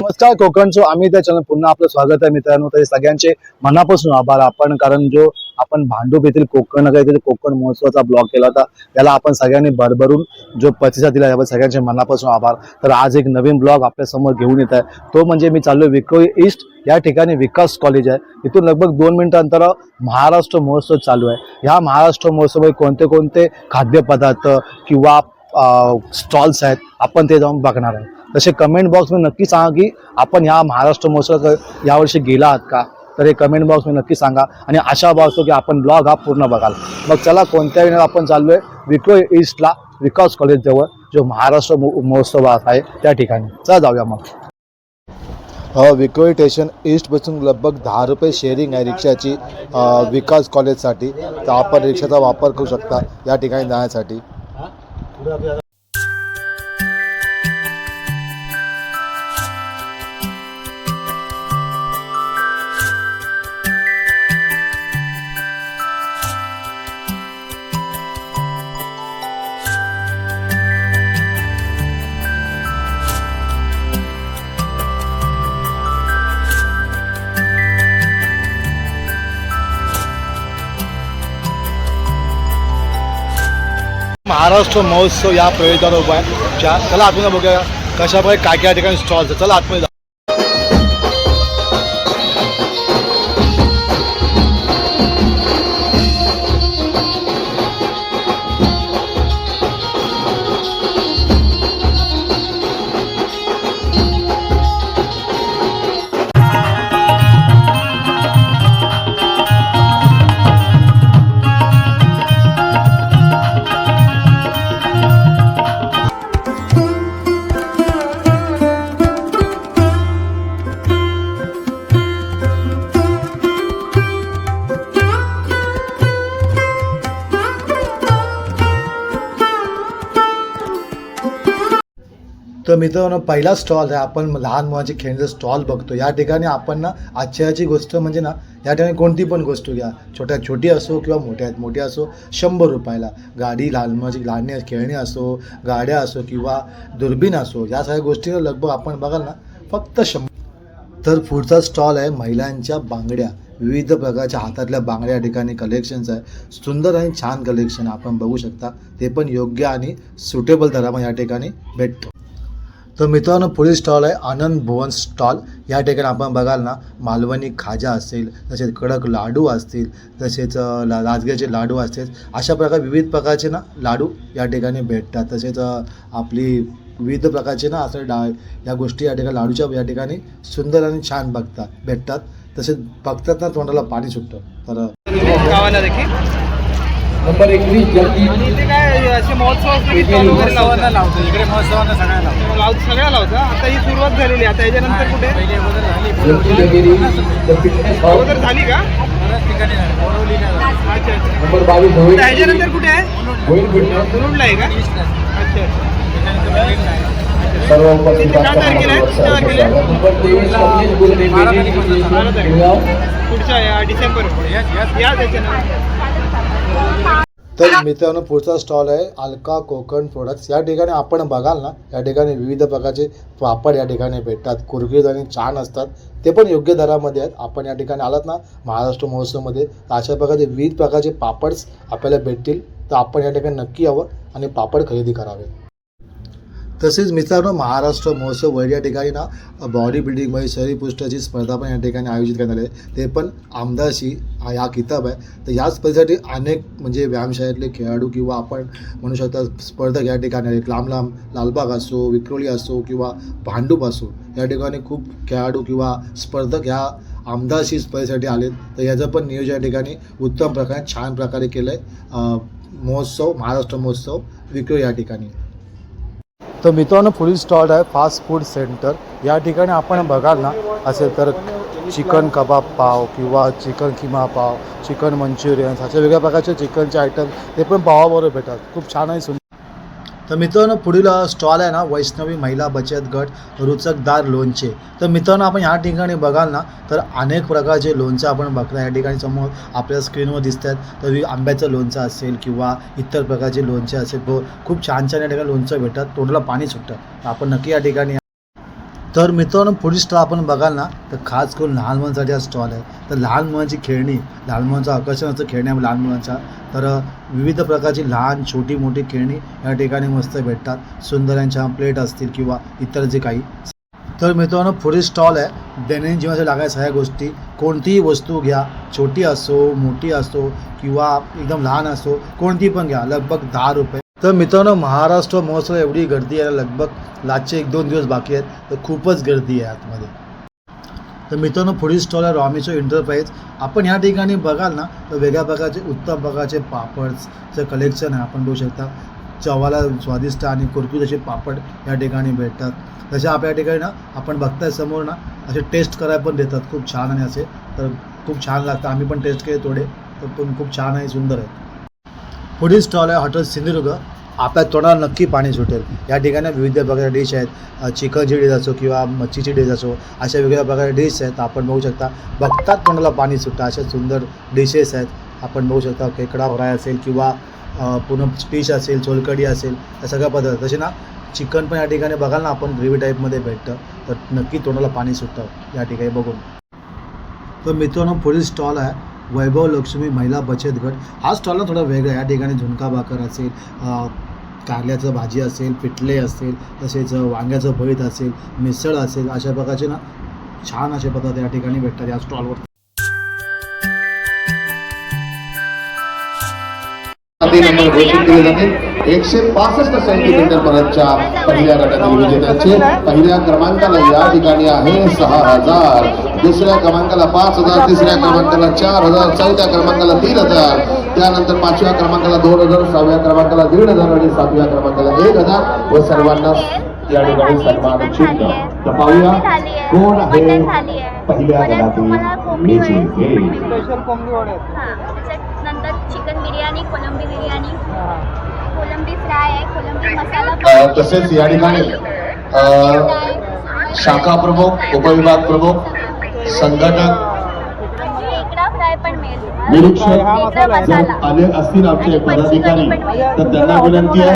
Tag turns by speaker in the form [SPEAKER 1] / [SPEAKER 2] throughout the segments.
[SPEAKER 1] नमस्कार कोकणचो आम्ही त्या चॅनल पुन्हा आपलं स्वागत आहे मित्रांनो. तर सगळ्यांचे मनापासून आभार. आपण कारण जो आपण भांडूप येथील कोकण नगर येथील कोकण महोत्सवाचा ब्लॉग केला होता त्याला आपण सगळ्यांनी भरभरून जो प्रतिसाद दिला त्याबद्दल सगळ्यांचे मनापासून आभार. तर आज एक नवीन ब्लॉग आपल्यासमोर घेऊन येत आहे. तो म्हणजे मी चाललो विको ईस्ट या ठिकाणी विकास कॉलेज आहे. इथून लगभग दोन मिनिटं अंतरावर महाराष्ट्र महोत्सव चालू आहे. ह्या महाराष्ट्र महोत्सवामध्ये कोणते कोणते खाद्यपदार्थ किंवा स्टॉल्स आहेत आपण ते जाऊन बघणार आहे. तसे कमेंट बॉक्समध्ये नक्की सांगा की आपण ह्या महाराष्ट्र महोत्सवात यावर्षी गेला आहात का? तर हे कमेंट बॉक्समध्ये नक्की सांगा. आणि आशा बाळगतो की आपण ब्लॉग हा पूर्ण बघाल. मग चला कोणत्या वेळेला आपण चाललोय? विको ईस्टला विकास कॉलेज जवळ जो महाराष्ट्र महोत्सव आहे त्या ठिकाणी. चला जाऊया मग. विकोई स्टेशन ईस्टपासून लगभग दहा रुपये शेअरिंग आहे रिक्षाची विकास कॉलेजसाठी तर आपण रिक्षाचा वापर करू शकता या ठिकाणी जाण्यासाठी. महाराष्ट्र महोत्सव या प्रवेशद्वार उभा आहे च्या- चला आतमध्ये बघूया कशाप्रकारे काय काय ठिकाणी स्टॉल्स चला आतमध्ये तर मित्रांनो पहिला स्टॉल आहे. आपण लहान मुलांचे खेळण्याचा स्टॉल बघतो. या ठिकाणी आपण ना आश्चर्याची गोष्ट म्हणजे ना या ठिकाणी कोणती पण गोष्ट घ्या. छोट्या छोटी असो किंवा मोठ्या मोठी असो शंभर रुपयाला. गाडी लहान मुलांची लहान खेळणी असो गाड्या असो किंवा दुर्बीण असो या सगळ्या गोष्टीला लगभग आपण बघाल ना फक्त शंभर. तर पुढचा स्टॉल आहे महिलांच्या बांगड्या. विविध प्रकारच्या हातातल्या बांगड्या या ठिकाणी कलेक्शन्स आहे. सुंदर आणि छान कलेक्शन आपण बघू शकता. ते पण योग्य आणि सुटेबल दरामध्ये या ठिकाणी भेटतो. तर मित्रांनो पुढील स्टॉल आहे. आनंद भुवन स्टॉल या ठिकाणी आपण बघाल ना मालवणी खाजा असेल तसेच कडक लाडू असतील तसेच ला राजगिराचे लाडू असतील अशा प्रकारे विविध प्रकारचे ना लाडू या ठिकाणी भेटतात. तसेच आपली विविध प्रकारचे ना असं डा या गोष्टी या ठिकाणी लाडूच्या या ठिकाणी सुंदर आणि छान बघतात भेटतात. तसेच बघतात ना तोंडाला पाणी सुटतं. तर
[SPEAKER 2] नंबर एकवीस जल्दी
[SPEAKER 3] आणि इथे काय असे महोत्सव असले की stall वगैरे लावतात
[SPEAKER 4] लावतो इकडे महोत्सवांना सगळ्या लावतो.
[SPEAKER 3] लाव सगळ्या लावता आता ही सुरुवात झालेली आहे. आता याच्यानंतर कुठे?
[SPEAKER 4] पहिले अगोदर झाली.
[SPEAKER 2] जल्दी लगेरी द फिटनेस हाऊस
[SPEAKER 3] अगोदर झाली का?
[SPEAKER 4] बऱ्याच ठिकाणी झाली. बोरवलीला झाली.
[SPEAKER 3] अच्छा अच्छा.
[SPEAKER 2] नंबर बावीस
[SPEAKER 3] आता
[SPEAKER 2] होईल
[SPEAKER 3] ह्याच्यानंतर कुठे आहे?
[SPEAKER 2] होईल फिटनेस
[SPEAKER 3] आहे का. अच्छा अच्छा.
[SPEAKER 2] सर्व उपस्थित
[SPEAKER 3] किती तारखेला आहे? किती तारखेला आहे?
[SPEAKER 2] नंबर तेवीस कमलेश गुरणे
[SPEAKER 4] बारा तारखेला
[SPEAKER 3] बारा तारखेला.
[SPEAKER 2] बेळगाव
[SPEAKER 3] पुढच्या या डिसेंबर.
[SPEAKER 4] याच- याच-
[SPEAKER 3] या त्याच्यानंतर
[SPEAKER 1] तर मित्रांनो पुढचा स्टॉल आहे अल्का कोकण प्रोडक्ट्स या ठिकाणी आपण बघाल ना या ठिकाणी विविध प्रकारचे पापड या ठिकाणी भेटतात कुरकुरीत आणि छान असतात. ते पण योग्य दरामध्ये आहेत. आपण या ठिकाणी आलात ना महाराष्ट्र महोत्सवमध्ये तर अशा प्रकारचे विविध प्रकारचे पापड्स आपल्याला भेटतील. तर आपण या ठिकाणी नक्की यावं आणि पापड खरेदी करावे. तसेच मित्रांनो महाराष्ट्र महोत्सव वैर या ठिकाणी ना बॉडी बिल्डिंगमध्ये शरीरपुष्टाची स्पर्धा पण या ठिकाणी आयोजित करण्यात आली आहे. ते पण आमदारशी हा किताब आहे. तर या स्पर्धेसाठी अनेक म्हणजे व्यायामशाळेतले खेळाडू किंवा आपण म्हणू शकता स्पर्धक या ठिकाणी आहेत. लांब लांब लालबाग असो विक्रोळी असो किंवा भांडूप असो या ठिकाणी खूप खेळाडू किंवा स्पर्धक ह्या आमदारशी स्पर्धेसाठी आलेत. तर याचं पण नियोजन या ठिकाणी उत्तम प्रकारे छान प्रकारे केलं आहे महोत्सव महाराष्ट्र महोत्सव विक्रोळी या ठिकाणी. तर मित्रांनो पुढील स्टॉल आहे फास्ट फूड सेंटर या ठिकाणी आपण बघाल ना असेल तर चिकन कबाब पाव किंवा चिकन किमा पाव चिकन मंचुरियन्स अशा वेगळ्या प्रकारचे चिकनचे आयटम ते पण पावाबरोबर भेटतात. खूप छान आहे सुंदर तर मित्रांनो पुढील स्टॉल आहे ना वैष्णवी महिला बचत गट रुचकदार लोणचे तर मित्रांनो आपण ह्या ठिकाणी बघाल ना तर अनेक प्रकारचे लोणचे आपण बघता या ठिकाणी समोर आपल्या स्क्रीनवर दिसत आहेत तर आंब्याचं लोणचं असेल किंवा इतर प्रकारचे लोणचे असेल. खूप छान छान या ठिकाणी लोणचं भेटतात. तोंडाला पाणी सुटतं. आपण नक्की या ठिकाणी तर मित्रांनो पुढील स्टॉल आपण बघाल ना तर खास करून लहान मुलांसाठी हा स्टॉल आहे. तर लहान मुलांची खेळणी लहान मुलांचं आकर्षण असतं खेळण्या लहान मुलांच्या तर विविध प्रकारची लहान छोटी मोठी खेळणी या ठिकाणी मस्त भेटतात. सुंदरांच्या प्लेट असतील किंवा इतर जे काही. तर मित्रांनो पुढील स्टॉल आहे. दैनंदिन जीवनाच्या लागणाऱ्या सगळ्या गोष्टी. कोणतीही वस्तू घ्या. छोटी असो मोठी असो किंवा एकदम लहान असो कोणती पण घ्या. लगभग दहा रुपये. तर मित्रांनो महाराष्ट्र महोत्सव एवढी गर्दी आहे लगभग लाचे एक दोन दिवस बाकी आहेत तर खूपच गर्दी आहे आतमध्ये. तर मित्रांनो पुढील स्टॉल आहे रॉमेशो इंटरप्राईज आपण ह्या ठिकाणी बघाल ना तर वेगळ्या प्रकारचे उत्तम प्रकारचे पापडचं कलेक्शन आहे आपण बघू शकता. चवाला स्वादिष्ट आणि कुरकुरीत पापड या ठिकाणी भेटतात. तसे आपल्या ठिकाणी ना आपण बघताय समोर ना असे टेस्ट करायला पण देतात खूप छान आणि असे. तर खूप छान लागतं. आम्ही पण टेस्ट केले थोडे तर पण खूप छान आहे सुंदर आहे पुढील स्टॉल आहे हॉटेल सिंधुदुर्ग. आपल्या तोंडाला नक्की पाणी सुटेल. या ठिकाणी विविध प्रकारच्या डिश आहेत. चिकनची डिश असो किंवा मच्छीची डिश असो अशा वेगवेगळ्या प्रकारच्या डिश आहेत. आपण बघू शकता बघतात तोंडाला पाणी सुटतं. अशा सुंदर डिशेस आहेत. आपण बघू शकता खेकडा फ्राय असेल किंवा पूर्ण फिश असेल सोलकडी असेल या सगळ्या पदार्थ. तसे ना चिकन पण या ठिकाणी बघाल ना आपण ग्रेव्ही टाईपमध्ये भेटतं. तर नक्की तोंडाला पाणी सुटतं. या ठिकाणी बघून. तर मित्रांनो पुढील स्टॉल आहे. वैभव लक्ष्मी महिला बचत गट. हा स्टॉल ना थोडा वेगळा या ठिकाणी झुणका भाकर असेल कारल्याचं भाजी असेल पिठले असेल तसेच वांग्याचं भरीत असेल मिसळ असेल अशा प्रकारचे ना छान असे पदार्थ या ठिकाणी भेटतात या स्टॉलवर
[SPEAKER 5] नंबर घोषित केले जातील एकशे पासष्ट सेंटीमीटर पर्यंतच्या पहिल्या गटातील विजेत्यांचे पहिल्या क्रमांकाला या ठिकाणी आहे सहा हजार. दुसऱ्या क्रमांकाला पाच हजार तिसऱ्या क्रमांकाला चार हजार चौथ्या क्रमांकाला तीन हजार. त्यानंतर पाचव्या क्रमांकाला दोन हजार सहाव्या क्रमांकाला दीड हजार आणि सातव्या क्रमांकाला एक हजार. व सर्वांना या ठिकाणी सन्मान चिन्ह. तर पाहूया कोण आहे पहिल्या गटातील विजेते.
[SPEAKER 6] हां नंतर चिकन बिर्याणी कोलंबी बिर्याणी. कोलंबी फ्राय आहे कोलंबी मसाला
[SPEAKER 5] अ, तसेच या ठिकाणी अ, शाखा प्रमुख उपविभाग प्रमुख संघटक. निरीक्षक जर आले असतील आमचे पदाधिकारी. तर त्यांना विनंती आहे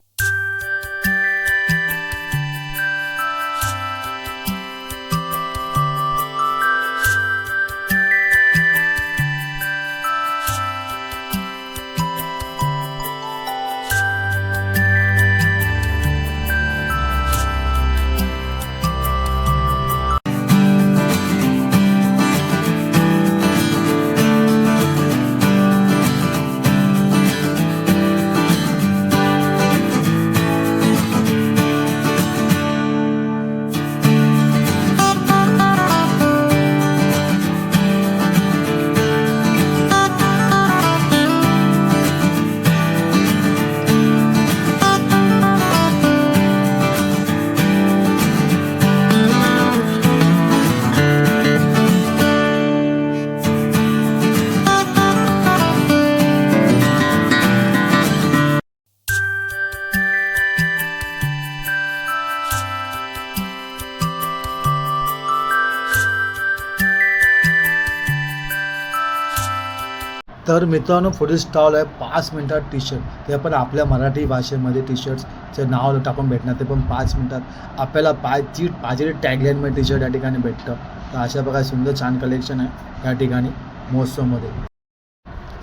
[SPEAKER 1] तर मित्रांनो पुढील स्टॉल आहे पाच मिनिटात टी शर्ट ते पण आपल्या मराठी भाषेमध्ये टी शर्ट्सचे नाव टाकून भेटणार ते पण पाच मिनिटात. आपल्याला पाचची पाचवी टॅगलाईनमध्ये टी शर्ट या ठिकाणी भेटतं. तर अशा प्रकारे सुंदर छान कलेक्शन आहे या ठिकाणी महोत्सवमध्ये.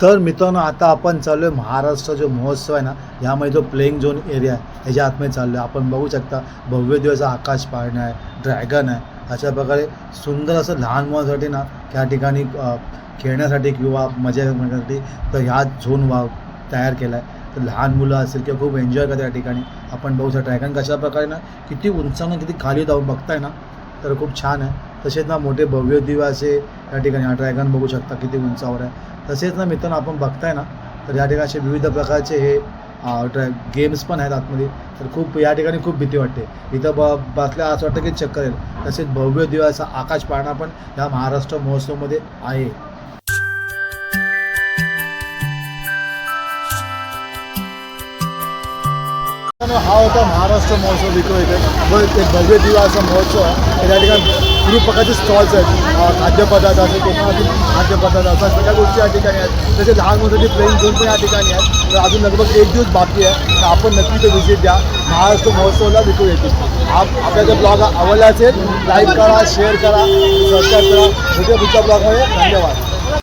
[SPEAKER 1] तर मित्रांनो आता आपण चाललो आहे महाराष्ट्र जो महोत्सव आहे ना यामध्ये जो प्लेइंग झोन एरिया आहे ह्याच्या आतमध्ये चाललो आहे आपण बघू शकता भव्य दिवस आकाश पाळणं आहे ड्रॅगन आहे अशा प्रकारे सुंदर असं लहान मुलांसाठी ना त्या ठिकाणी खेळण्यासाठी किंवा मजा करण्यासाठी तर ह्या झोन वा तयार केला आहे तर लहान मुलं असेल किंवा खूप एन्जॉय करतात या ठिकाणी. आपण बघू शकता कारण कशा प्रकारे ना किती उंचानं किती खाली जाऊन बघताय ना तर खूप छान आहे. तसेच ना मोठे भव्य दिवा असे या ठिकाणी हा ड्रॅगन बघू शकता किती उंचावर आहे. तसेच ना मित्रांनो आपण बघताय ना तर या ठिकाणी असे विविध प्रकारचे हे ड्रॅ गेम्स पण आहेत आतमध्ये. तर खूप या ठिकाणी खूप भीती वाटते. इथं ब बसल्या असं वाटतं की चक्कर येईल. तसेच भव्य दिवस आकाश पाळणा पण या महाराष्ट्र महोत्सवमध्ये आहे. हा होता महाराष्ट्र महोत्सव विको इथे एक भव्य दिवा महोत्सव आहे. या ठिकाणी विविध प्रकारचे स्टॉल्स आहेत खाद्यपदार्थ असेल कोकणातील खाद्यपदार्थ असं सगळ्या गोष्टी या ठिकाणी आहेत. तसेच लहान मुलांची प्लेन झोन पण या ठिकाणी आहेत. तर अजून लगभग एक दिवस बाकी आहे. तर आपण नक्की ते व्हिजिट द्या महाराष्ट्र महोत्सवला भेटू येतील आप आपल्या ब्लॉग आवडला असेल लाईक करा शेअर करा सबस्क्राईब करा. भेटूया पुढच्या ब्लॉगमध्ये धन्यवाद.